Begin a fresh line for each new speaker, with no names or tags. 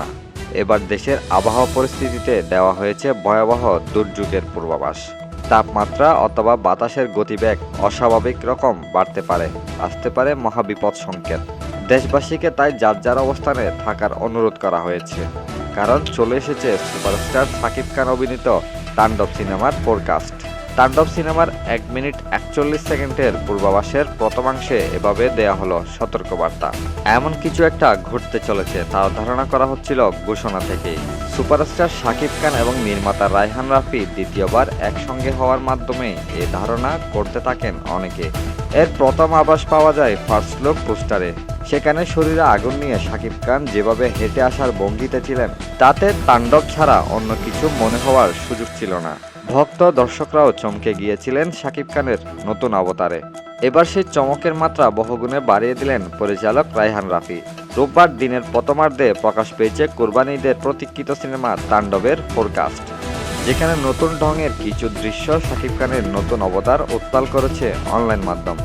না। এবার দেশের আবহাওয়া পরিস্থিতিতে দেওয়া হয়েছে ভয়াবহ দুর্যোগের পূর্বাভাস। তাপমাত্রা অথবা বাতাসের গতিবেগ অস্বাভাবিক রকম বাড়তে পারে, আসতে পারে মহাবিপদ সংকেত। দেশবাসীকে তাই যার যার অবস্থানে থাকার অনুরোধ করা হয়েছে। কারণ চলে এসেছে সুপারস্টার সাকিব খান অভিনীত তাণ্ডব সিনেমার ফোরকাস্ট তাণ্ডব সিনেমার এক মিনিট একচল্লিশ সেকেন্ডের পূর্বাভাসের প্রথমাংশে এভাবে দেয়া হলো সতর্কবার্তা। এমন কিছু একটা ঘটতে চলেছে তার ধারণা করা হচ্ছিল ঘোষণা থেকে সুপারস্টার শাকিব খান এবং নির্মাতা রায়হান রাফি দ্বিতীয়বার একসঙ্গে হওয়ার মাধ্যমে এ ধারণা করতে থাকেন অনেকে। এর প্রথম আভাস পাওয়া যায় ফার্স্ট লুক পোস্টারে সেখানে শরীরে আগুন নিয়ে শাকিব খান যেভাবে হেঁটে আসার ভঙ্গিতে ছিলেন, তাতে তাণ্ডব ছাড়া অন্য কিছু মনে হওয়ার সুযোগ ছিল না। ভক্ত দর্শকরাও চমকে গিয়েছিলেন শাকিব খানের নতুন অবতারে। এবার সেই চমকের মাত্রা বহুগুণে বাড়িয়ে দিলেন পরিচালক রায়হান রাফি। রোববার দিনের প্রথমার্ধে প্রকাশ পেয়েছে কোরবানিদের প্রতীক্ষিত সিনেমা তাণ্ডবের ফোরকাস্ট, যেখানে নতুন ঢঙের কিছু দৃশ্য শাকিব খানের নতুন অবতার উত্তাল করেছে অনলাইন মাধ্যম।